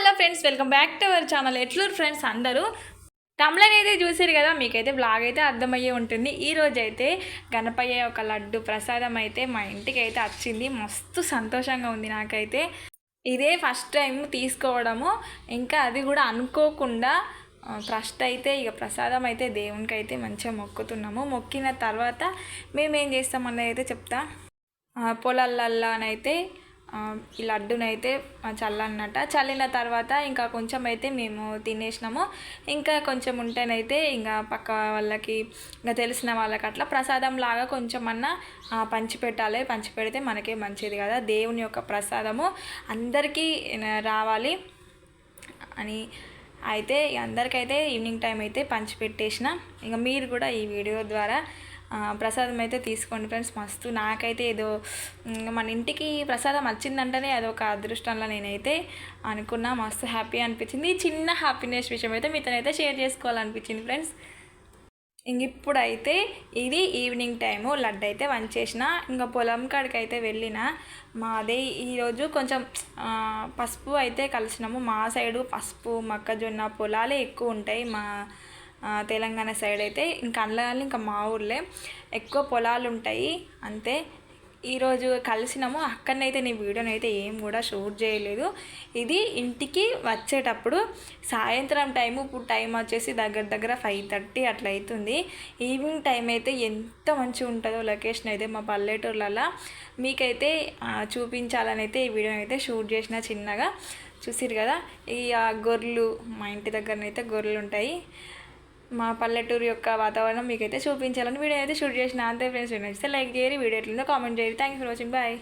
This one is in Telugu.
Hello friends welcome back to our channel. ఎట్లూరు friends అందరూ? తమిళని అయితే చూసారు కదా మీకైతే బ్లాగ్ అయితే అర్థమయ్యే ఉంటుంది. ఈ రోజైతే గణపయ్య ఒక లడ్డు ప్రసాదం అయితే మా ఇంటికి అయితే వచ్చింది. మస్తు సంతోషంగా ఉంది నాకైతే. ఇదే ఫస్ట్ టైం తీసుకోవడము. ఇంకా అది కూడా అనుకోకుండా ఫస్ట్ అయితే ఇక ప్రసాదం అయితే దేవునికి అయితే మంచిగా మొక్కుతున్నాము. మొక్కిన తర్వాత మేము ఏం చేస్తామన్నది అయితే చెప్తా. పొలాలల్లోనైతే ఈ లడ్డునైతే చల్లన్నట. చల్లిన తర్వాత ఇంకా కొంచెం అయితే మేము తినేసినాము. ఇంకా కొంచెం ఉంటేనైతే ఇంకా పక్క వాళ్ళకి ఇంకా తెలిసిన వాళ్ళకి అట్లా ప్రసాదం లాగా కొంచెం అన్నా పంచిపెట్టాలి పంచిపెడితే మనకే మంచిది కదా. దేవుని యొక్క ప్రసాదము అందరికీ రావాలి అని అయితే అందరికైతే ఈవినింగ్ టైం అయితే పంచిపెట్టేసిన ఇంకా మీరు కూడా ఈ వీడియో ద్వారా ప్రసాదం అయితే తీసుకోండి ఫ్రెండ్స్. మస్తు నాకైతే ఏదో మన ఇంటికి ప్రసాదం వచ్చిందంటేనే అదొక అదృష్టంలో నేనైతే అనుకున్నా. మస్తు హ్యాపీ అనిపించింది. చిన్న హ్యాపీనెస్ విషయం అయితే మీతోనైతే షేర్ చేసుకోవాలనిపించింది ఫ్రెండ్స్. ఇంక ఇప్పుడైతే ఇది ఈవినింగ్ టైము. లడ్డు అయితే వంచేసిన. ఇంకా పొలం కాడికి అయితే వెళ్ళిన. మాదే ఈరోజు కొంచెం పసుపు అయితే కలిసినాము. మా సైడు పసుపు మొక్కజొన్న పొలాలే ఎక్కువ ఉంటాయి. మా తెలంగాణ సైడ్ అయితే ఇంకా అందులో ఇంకా మా ఊర్లే. ఎక్కువ పొలాలు ఉంటాయి అంతే. ఈరోజు కలిసినాము అక్కడనైతే నీ వీడియోని అయితే ఏం కూడా షూట్ చేయలేదు. ఇది ఇంటికి వచ్చేటప్పుడు సాయంత్రం టైం ఇప్పుడు టైం వచ్చేసి దగ్గర దగ్గర ఫైవ్ థర్టీ అట్లా అవుతుంది ఈవినింగ్ టైం అయితే ఎంత మంచిగా ఉంటుందో లొకేషన్ అయితే మా పల్లెటూర్లలో. మీకైతే చూపించాలని అయితే ఈ వీడియోని అయితే షూట్ చేసిన చిన్నగా. చూసిరు కదా ఈ గొర్రెలు మా ఇంటి దగ్గరనైతే గొర్రెలు ఉంటాయి. మా పల్లెటూరు యొక్క వాతావరణం మీకైతే చూపించాలని వీడియో అయితే షూట్ చేసిన. అంతే ఫ్రెండ్స్ నచ్చితే లైక్ చేయరు వీడియో ఎట్లుందో కామెంట్ చేయరు thank you for watching bye